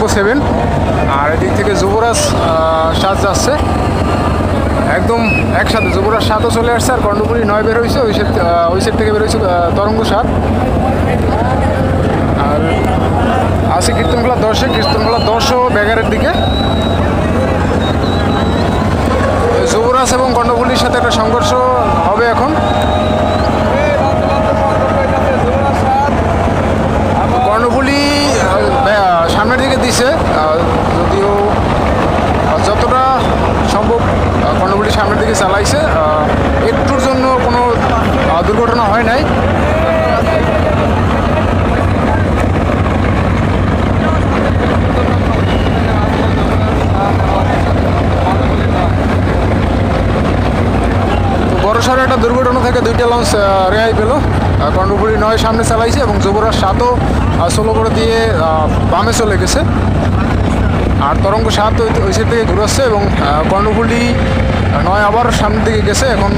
এবং সেভেন আর এদিক থেকে যুবরাজ সাত যাচ্ছে। একদম একসাথে যুবরাজ সাতও চলে আসছে আর কর্ণফুলী নয় বের হয়েছে ওই সেট ওই সেট থেকে বের হয়েছে আহ, তরঙ্গ সাত আর আছে কীর্তনখোলা দশে কীর্তনখোলা দশও ব্যাগারের দিকে। যুবরাজ এবং কর্ণফুলির সাথে একটা সংঘর্ষ হবে এখন কর্ণফুলি আহ, ব্যা- সামনের দিকে দিছে আহ, যদিও আহ, যতটা সম্ভব আহ, কর্ণফুলি সামনের দিকে চালাইছে আহ, একটুর জন্য কোনো আহ, দুর্ঘটনা হয় নাই তো বড়সড় একটা দুর্ঘটনা থেকে দুইটা লঞ্চ আহ, রেহাই পেল নয় সামনে চালাইছে এবং যুবরাজ সাতও ষোলো করে দিয়ে বামে চলে গেছে। আর তরঙ্গ সাত ওই সাইড থেকে ঘুরে আসছে এবং কর্ণফুলি নয় আবার সামনের দিকে গেছে। এখন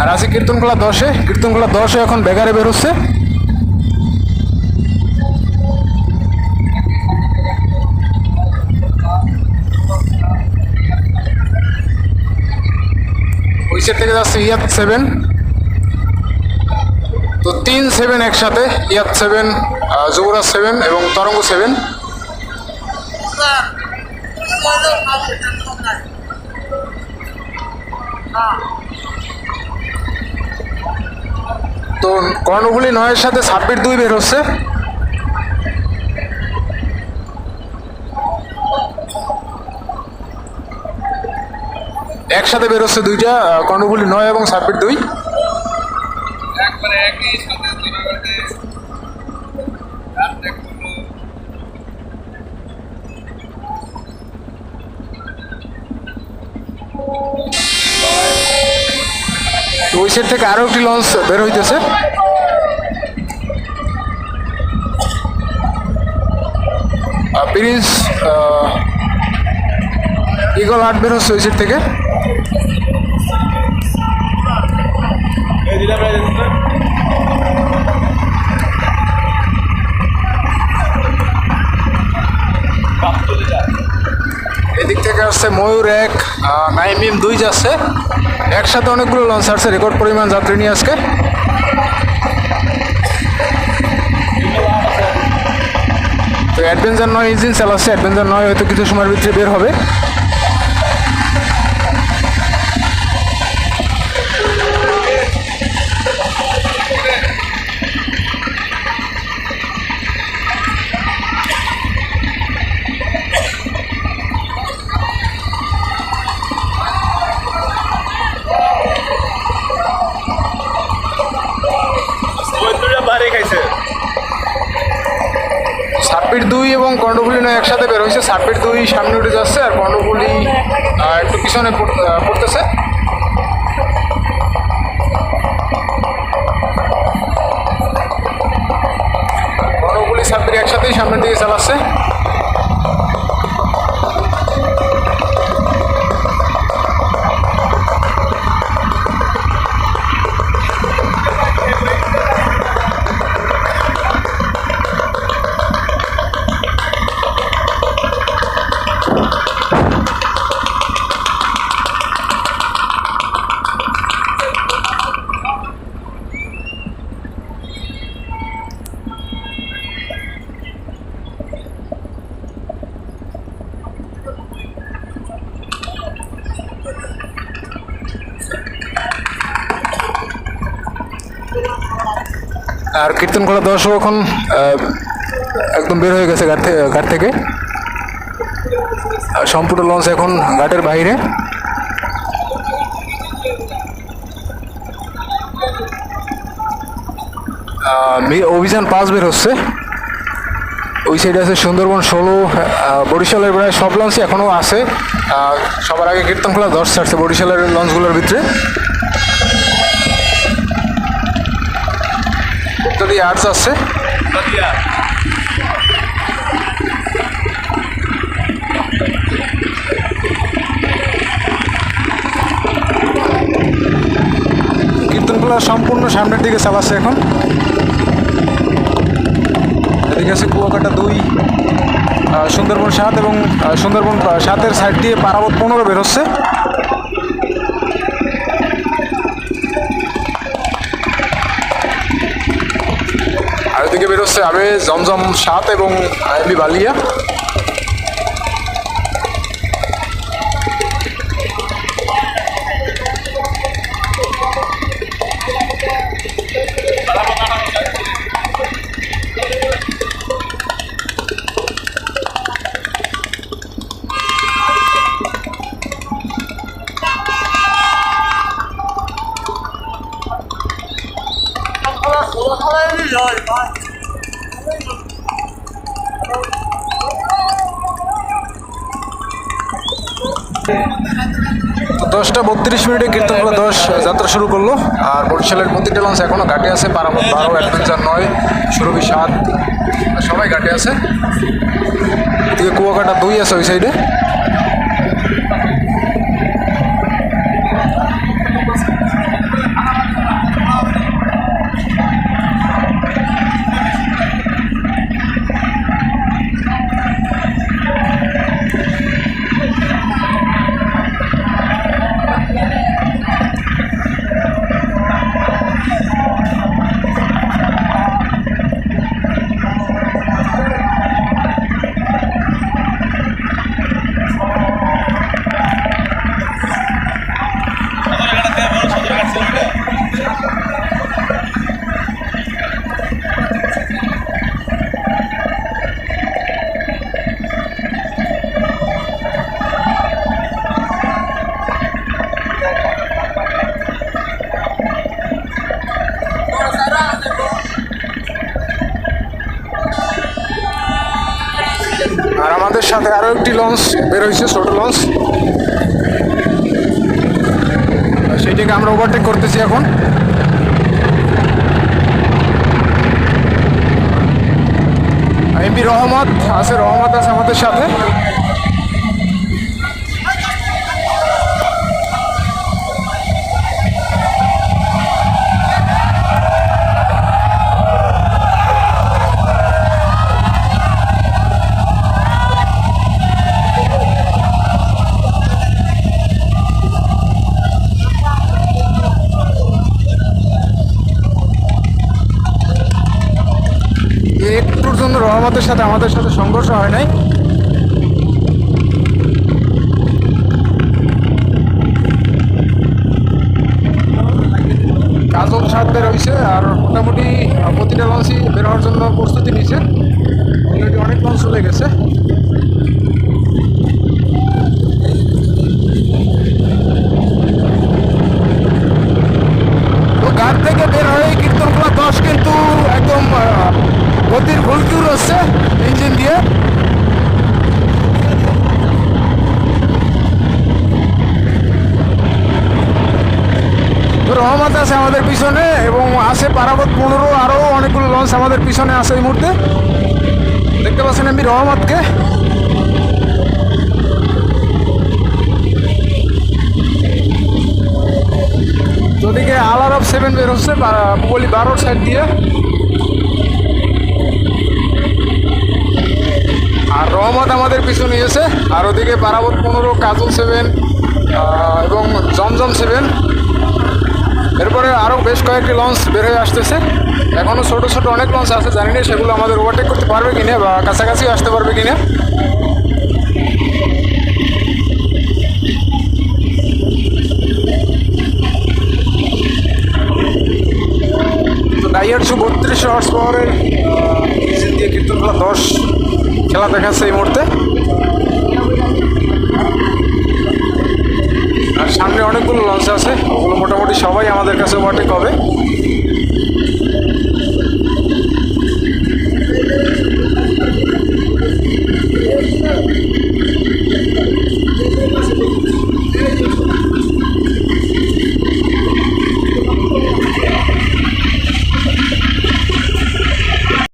আর আছে কীর্তনখোলা দশে। কীর্তনখোলা দশে এখন বেগারে বেরোচ্ছে সাইড থেকে যাচ্ছে ইয়াত সেভেন তো তিন সেভেন একসাথে, ইয়াত সেভেন যুবরাজ সেভেন এবং তরঙ্গ সেভেন তো কর্ণগুলি নয়ের সাথে ছাব্বিশ দুই বের হচ্ছে। একসাথে বের হচ্ছে দুইটা কর্ণফুলি নয় এবং ছাব্বিশ দুই। ওই থেকে আরও একটি লঞ্চ বের হইতেছে। প্রিন্স ইগল আট বের হচ্ছে ওই সাইড থেকে। এদিক থেকে আসছে ময়ূর এক নাইমিম দুই যাচ্ছে। একসাথে অনেকগুলো লঞ্চ আসছে রেকর্ড পরিমাণ যাত্রী নিয়ে আজকে। তো অ্যাডভেঞ্চার নয় ইঞ্জিন চালাচ্ছে অ্যাডভেঞ্চার নয়, হয়তো কিছু সময়ের ভিতরে বের হবে। সাতপিট দুই এবং কর্ণফুলি নয়, একসাথে বের হয়েছে। সাতপিট দুই সামনে উঠে যাচ্ছে আর কর্ণফুলি একটু পিছনে পড়- পড়তেছে। আর কীর্তনখোলা দশও এখন একদম বের হয়ে গেছে ঘাট ঘাট থেকে। সম্পূর্ণ লঞ্চ এখন ঘাটের বাইরে। অভিযান পাঁচ বের হচ্ছে। ওই সাইডে আছে সুন্দরবন ষোলো বরিশালের প্রায় সব লঞ্চই এখনও আছে। সবার আগে কীর্তনখোলা দশ ছাড়ছে বরিশালের লঞ্চগুলোর ভিতরে। যদি আর্টস আছে। কীর্তনগুলো সম্পূর্ণ সামনের দিকে চালাচ্ছে এখন। এদিকে আছে কুয়াকাটা দুই সুন্দরবন সাত এবং সুন্দরবন সাতের সাইড দিয়ে পারাবত পনেরো বেরোচ্ছে বেরোচ্ছে আবে জমজম সাত এবং এমবি বালিয়া। তো দশটা বত্রিশ মিনিটে কীর্তনগুলো দশ, যাত্রা শুরু করল। আর বরিশালের প্রতিটা লঞ্চ এখনও ঘাটে আছে পারামত বারো, অ্যাডভেঞ্চার নয়, সুরভি সাত সবাই ঘাটে আছে। এদিকে কুয়াকাটা দুই আছে ওই সাইডে সাথে আরও একটি লঞ্চ বের হয়েছে ছোট লঞ্চ সেইটাকে আমরা ওভারটেক করতেছি এখন। এমপি রহমত আছে রহমত আছে আমাদের সাথে। জন্য প্রস্তুতি নিয়েছে। অলরেডি অনেক লঞ্চ চলে গেছে। তো গাড় থেকে বের হয়ে কীর্তনগুলো দশ কিন্তু একদম গতির ভুলকিউর হচ্ছে ইঞ্জিন দিয়ে তো রহমত আছে আমাদের পিছনে এবং আছে পারাবত পনেরো, আরও অনেকগুলো লঞ্চ আমাদের পিছনে আছে এই মুহূর্তে। দেখতে পাচ্ছেন আমি রহমতকে। ওদিকে আলার অফ সেভেন বের হচ্ছে পুগলি বারোর সাইড দিয়ে। আর রহমত আমাদের পিছনে নিয়েছে আর ওদিকে পারাবত পনেরো, কাজল সেভেন এবং জমজম সেভেন এরপরে আরও বেশ কয়েকটি লঞ্চ বের হয়ে আসতেছে। এখনও ছোটো ছোটো অনেক লঞ্চ আছে জানি না সেগুলো আমাদের ওভারটেক করতে পারবে কিনা বা কাছাকাছি আসতে পারবে কিনা। তো ডাইয়ারশো বত্রিশ হর্স পাওয়ারের দিয়ে কীর্তনখোলা দশ খেলা দেখাচ্ছে এই মুহূর্তে। আর সামনে অনেকগুলো লঞ্চ আছে ওগুলো মোটামুটি সবাই আমাদের কাছে ওভারটেক হবে।